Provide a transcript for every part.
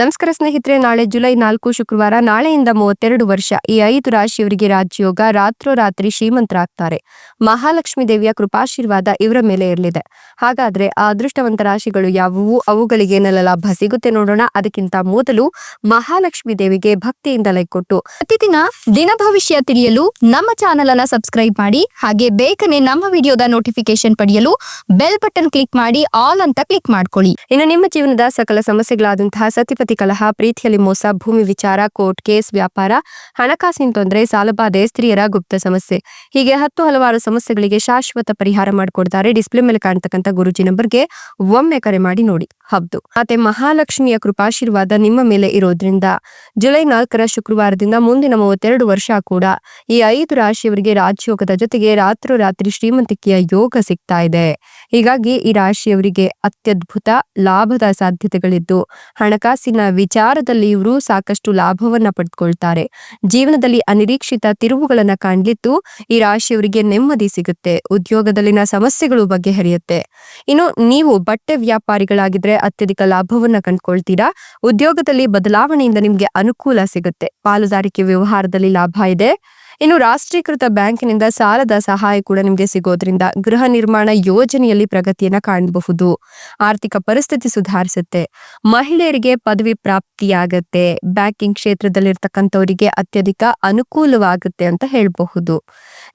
ನಮಸ್ಕಾರ ಸ್ನೇಹಿತರೆ, ನಾಳೆ ಜುಲೈ ನಾಲ್ಕು ಶುಕ್ರವಾರ, ನಾಳೆಯಿಂದ ಮೂವತ್ತೆರಡು ವರ್ಷ, ಈ ಐದು ರಾಶಿಯವರಿಗೆ ರಾಜಯೋಗ ರಾತ್ರೋರಾತ್ರಿ ಶ್ರೀಮಂತರಾಗ್ತಾರೆ. ಮಹಾಲಕ್ಷ್ಮಿ ದೇವಿಯ ಕೃಪಾಶೀರ್ವಾದ ಇವರ ಮೇಲೆ ಇರಲಿದೆ. ಹಾಗಾದ್ರೆ ಆ ಅದೃಷ್ಟವಂತ ರಾಶಿಗಳು ಯಾವುವು? ಅವುಗಳಿಗೆ ಏನೆಲ್ಲ ಲಾಭ ಸಿಗುತ್ತೆ ನೋಡೋಣ. ಅದಕ್ಕಿಂತ ಮೊದಲು ಮಹಾಲಕ್ಷ್ಮಿ ದೇವಿಗೆ ಭಕ್ತಿಯಿಂದ ಲೈಕ್ ಕೊಟ್ಟು, ಪ್ರತಿದಿನ ದಿನ ಭವಿಷ್ಯ ತಿಳಿಯಲು ನಮ್ಮ ಚಾನೆಲ್ ಅನ್ನ ಸಬ್ಸ್ಕ್ರೈಬ್ ಮಾಡಿ, ಹಾಗೆ ಬೇಗನೆ ನಮ್ಮ ವಿಡಿಯೋದ ನೋಟಿಫಿಕೇಶನ್ ಪಡೆಯಲು ಬೆಲ್ ಬಟನ್ ಕ್ಲಿಕ್ ಮಾಡಿ, ಆಲ್ ಅಂತ ಕ್ಲಿಕ್ ಮಾಡ್ಕೊಳ್ಳಿ. ಇನ್ನು ನಿಮ್ಮ ಜೀವನದ ಸಕಲ ಸಮಸ್ಯೆಗಳಾದಂತಹ ಸತಿಪತಿ ಕಲಹ, ಪ್ರೀತಿಯಲ್ಲಿ ಮೋಸ, ಭೂಮಿ ವಿಚಾರ, ಕೋರ್ಟ್ ಕೇಸ್, ವ್ಯಾಪಾರ, ಹಣಕಾಸಿನ ತೊಂದರೆ, ಸಾಲಬಾಧೆ, ಸ್ತ್ರೀಯರ ಗುಪ್ತ ಸಮಸ್ಯೆ. ಹೀಗೆ ಹತ್ತು ಹಲವಾರು ಸಮಸ್ಯೆಗಳಿಗೆ ಶಾಶ್ವತ ಪರಿಹಾರ ಮಾಡಿಕೊಡ್ತಾರೆ ಡಿಸ್ಪ್ಲೇ ಮೇಲೆ ಕಾಣ್ತಕ್ಕಂಥ ಗುರುಜಿ ನಂಬರ್ಗೆ ಒಮ್ಮೆ ಕರೆ ಮಾಡಿ ನೋಡಿ. ಹೌದು ಮತ್ತೆ ಮಹಾಲಕ್ಷ್ಮಿಯ ಕೃಪಾಶೀರ್ವಾದ ನಿಮ್ಮ ಮೇಲೆ ಇರೋದ್ರಿಂದ ಜುಲೈ ನಾಲ್ಕರ ಶುಕ್ರವಾರದಿಂದ ಮುಂದಿನ ಮೂವತ್ತೆರಡು ವರ್ಷ ಕೂಡ ಈ ಐದು ರಾಶಿಯವರಿಗೆ ರಾಜಯೋಗದ ಜೊತೆಗೆ ರಾತ್ರೋರಾತ್ರಿ ಶ್ರೀಮಂತಿಕೆಯ ಯೋಗ ಸಿಗ್ತಾ ಇದೆ. ಹೀಗಾಗಿ ಈ ರಾಶಿಯವರಿಗೆ ಅತ್ಯದ್ಭುತ ಲಾಭದ ಸಾಧ್ಯತೆಗಳಿದ್ದು, ಹಣಕಾಸಿನ ವಿಚಾರದಲ್ಲಿ ಇವರು ಸಾಕಷ್ಟು ಲಾಭವನ್ನ ಪಡೆದುಕೊಳ್ತಾರೆ ಜೀವನದಲ್ಲಿ ಅನಿರೀಕ್ಷಿತ ತಿರುವುಗಳನ್ನ ಕಾಣ್ಲಿದ್ದು ಈ ರಾಶಿಯವರಿಗೆ ನೆಮ್ಮದಿ ಸಿಗುತ್ತೆ, ಉದ್ಯೋಗದಲ್ಲಿನ ಸಮಸ್ಯೆಗಳು ಬಗೆಹರಿಯುತ್ತೆ. ಇನ್ನು ನೀವು ಬಟ್ಟೆ ವ್ಯಾಪಾರಿಗಳಾಗಿದ್ರೆ ಅತ್ಯಧಿಕ ಲಾಭವನ್ನ ಕಂಡ್ಕೊಳ್ತೀರಾ? ಉದ್ಯೋಗದಲ್ಲಿ ಬದಲಾವಣೆಯಿಂದ ನಿಮ್ಗೆ ಅನುಕೂಲ ಸಿಗುತ್ತೆ. ಪಾಲುದಾರಿಕೆ ವ್ಯವಹಾರದಲ್ಲಿ ಲಾಭ ಇದೆ. ಇನ್ನು ರಾಷ್ಟ್ರೀಕೃತ ಬ್ಯಾಂಕಿನಿಂದ ಸಾಲದ ಸಹಾಯ ಕೂಡ ನಿಮಗೆ ಸಿಗೋದ್ರಿಂದ ಗೃಹ ನಿರ್ಮಾಣ ಯೋಜನೆಯಲ್ಲಿ ಪ್ರಗತಿಯನ್ನ ಕಾಣಬಹುದು. ಆರ್ಥಿಕ ಪರಿಸ್ಥಿತಿ ಸುಧಾರಿಸುತ್ತೆ. ಮಹಿಳೆಯರಿಗೆ ಪದವಿ ಪ್ರಾಪ್ತಿಯಾಗತ್ತೆ. ಬ್ಯಾಂಕಿಂಗ್ ಕ್ಷೇತ್ರದಲ್ಲಿರ್ತಕ್ಕಂಥವರಿಗೆ ಅತ್ಯಧಿಕ ಅನುಕೂಲವಾಗುತ್ತೆ ಅಂತ ಹೇಳಬಹುದು.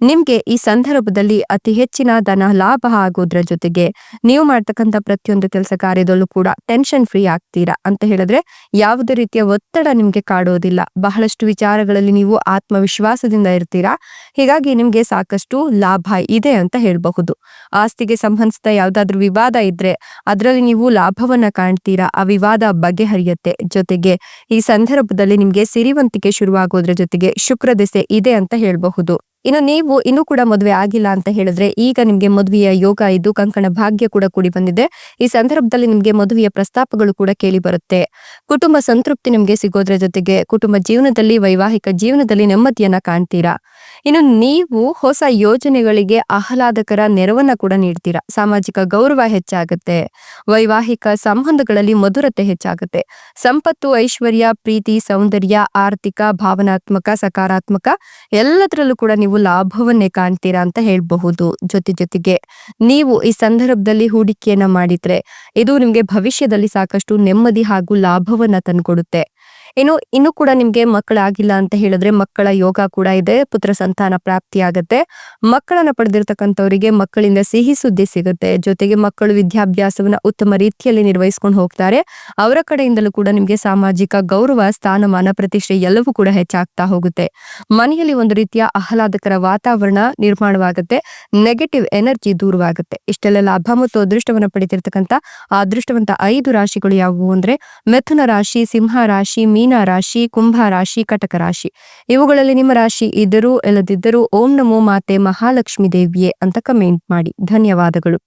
ನಿಮ್ಗೆ ಈ ಸಂದರ್ಭದಲ್ಲಿ ಅತಿ ಹೆಚ್ಚಿನ ಧನ ಲಾಭ ಆಗೋದ್ರ ಜೊತೆಗೆ ನೀವು ಮಾಡ್ತಕ್ಕಂಥ ಪ್ರತಿಯೊಂದು ಕೆಲಸ ಕಾರ್ಯದಲ್ಲೂ ಕೂಡ ಟೆನ್ಷನ್ ಫ್ರೀ ಆಗ್ತೀರಾ ಅಂತ ಹೇಳಿದ್ರೆ ಯಾವುದೇ ರೀತಿಯ ಒತ್ತಡ ನಿಮ್ಗೆ ಕಾಡೋದಿಲ್ಲ. ಬಹಳಷ್ಟು ವಿಚಾರಗಳಲ್ಲಿ ನೀವು ಆತ್ಮವಿಶ್ವಾಸದಿಂದ ಇರ್ತೀರಾ. ಹೀಗಾಗಿ ನಿಮ್ಗೆ ಸಾಕಷ್ಟು ಲಾಭ ಇದೆ ಅಂತ ಹೇಳಬಹುದು. ಆಸ್ತಿಗೆ ಸಂಬಂಧಿಸಿದ ಯಾವ್ದಾದ್ರು ವಿವಾದ ಇದ್ರೆ ಅದರಲ್ಲಿ ನೀವು ಲಾಭವನ್ನ ಕಾಣ್ತೀರಾ, ಆ ವಿವಾದ ಬಗೆಹರಿಯುತ್ತೆ. ಜೊತೆಗೆ ಈ ಸಂದರ್ಭದಲ್ಲಿ ನಿಮ್ಗೆ ಸಿರಿವಂತಿಕೆ ಶುರುವಾಗೋದ್ರ ಜೊತೆಗೆ ಶುಕ್ರ ದೆಸೆ ಇದೆ ಅಂತ ಹೇಳಬಹುದು. ಇನ್ನು ನೀವು ಇನ್ನೂ ಕೂಡ ಮದುವೆ ಆಗಿಲ್ಲ ಅಂತ ಹೇಳಿದ್ರೆ ಈಗ ನಿಮ್ಗೆ ಮದುವೆಯ ಯೋಗ ಇದ್ದು ಕಂಕಣ ಭಾಗ್ಯ ಕೂಡ ಕೂಡಿ ಬಂದಿದೆ. ಈ ಸಂದರ್ಭದಲ್ಲಿ ನಿಮ್ಗೆ ಮದುವೆಯ ಪ್ರಸ್ತಾಪಗಳು ಕೂಡ ಕೇಳಿ ಬರುತ್ತೆ. ಕುಟುಂಬ ಸಂತೃಪ್ತಿ ನಿಮ್ಗೆ ಸಿಗೋದ್ರ ಜೊತೆಗೆ ಕುಟುಂಬ ಜೀವನದಲ್ಲಿ, ವೈವಾಹಿಕ ಜೀವನದಲ್ಲಿ ನೆಮ್ಮದಿಯನ್ನ ಕಾಣ್ತೀರಾ? ಇನ್ನು ನೀವು ಹೊಸ ಯೋಜನೆಗಳಿಗೆ ಆಹ್ಲಾದಕರ ನೆರವನ್ನ ಕೂಡ ನೀಡ್ತೀರಾ? ಸಾಮಾಜಿಕ ಗೌರವ ಹೆಚ್ಚಾಗುತ್ತೆ. ವೈವಾಹಿಕ ಸಂಬಂಧಗಳಲ್ಲಿ ಮಧುರತೆ ಹೆಚ್ಚಾಗುತ್ತೆ. ಸಂಪತ್ತು, ಐಶ್ವರ್ಯ, ಪ್ರೀತಿ, ಸೌಂದರ್ಯ, ಆರ್ಥಿಕ, ಭಾವನಾತ್ಮಕ, ಸಕಾರಾತ್ಮಕ ಎಲ್ಲದರಲ್ಲೂ ಕೂಡ ನೀವು ಲಾಭವನ್ನೇ ಕಾಣ್ತೀರಾ ಅಂತ ಹೇಳಬಹುದು. ಜೊತೆ ಜೊತೆಗೆ ನೀವು ಈ ಸಂದರ್ಭದಲ್ಲಿ ಹೂಡಿಕೆಯನ್ನ ಮಾಡಿದ್ರೆ ಇದು ನಿಮ್ಗೆ ಭವಿಷ್ಯದಲ್ಲಿ ಸಾಕಷ್ಟು ನೆಮ್ಮದಿ ಹಾಗೂ ಲಾಭವನ್ನ ತಂದ್ಕೊಡುತ್ತೆ. ಇನ್ನು ಇನ್ನು ಕೂಡ ನಿಮ್ಗೆ ಮಕ್ಕಳಾಗಿಲ್ಲ ಅಂತ ಹೇಳಿದ್ರೆ ಮಕ್ಕಳ ಯೋಗ ಕೂಡ ಇದೆ, ಪುತ್ರ ಸಂತಾನ ಪ್ರಾಪ್ತಿ ಆಗತ್ತೆ. ಮಕ್ಕಳನ್ನ ಪಡೆದಿರ್ತಕ್ಕಂಥವರಿಗೆ ಮಕ್ಕಳಿಂದ ಸಿಹಿ ಸುದ್ದಿ ಸಿಗುತ್ತೆ. ಜೊತೆಗೆ ಮಕ್ಕಳು ವಿದ್ಯಾಭ್ಯಾಸವನ್ನ ಉತ್ತಮ ರೀತಿಯಲ್ಲಿ ನಿರ್ವಹಿಸ್ಕೊಂಡು ಹೋಗ್ತಾರೆ. ಅವರ ಕಡೆಯಿಂದಲೂ ಕೂಡ ನಿಮ್ಗೆ ಸಾಮಾಜಿಕ ಗೌರವ, ಸ್ಥಾನಮಾನ, ಪ್ರತಿಷ್ಠೆ ಎಲ್ಲವೂ ಕೂಡ ಹೆಚ್ಚಾಗ್ತಾ ಹೋಗುತ್ತೆ. ಮನೆಯಲ್ಲಿ ಒಂದು ರೀತಿಯ ಆಹ್ಲಾದಕರ ವಾತಾವರಣ ನಿರ್ಮಾಣವಾಗುತ್ತೆ. Negative energy ದೂರವಾಗುತ್ತೆ. ಇಷ್ಟೆಲ್ಲ ಲಾಭ ಮತ್ತು ಅದೃಷ್ಟವನ್ನ ಪಡಿತಿರ್ತಕ್ಕಂಥ ಆ ಅದೃಷ್ಟವಂತ ಐದು ರಾಶಿಗಳು ಯಾವುವು ಅಂದ್ರೆ, ಮಿಥುನ ರಾಶಿ, ಸಿಂಹ ರಾಶಿ ಮೀನ ರಾಶಿ, ಕುಂಭ ರಾಶಿ, ಕಟಕ ರಾಶಿ. ಇವುಗಳಲ್ಲಿ ನಿಮ್ಮ ರಾಶಿ ಇದ್ದರೂ, ಇಲ್ಲದಿದ್ದರೂ ಓಂ ನಮೋ ಮಾತೆ ಮಹಾಲಕ್ಷ್ಮಿ ದೇವಿಯೇ ಅಂತ ಕಮೆಂಟ್ ಮಾಡಿ. ಧನ್ಯವಾದಗಳು.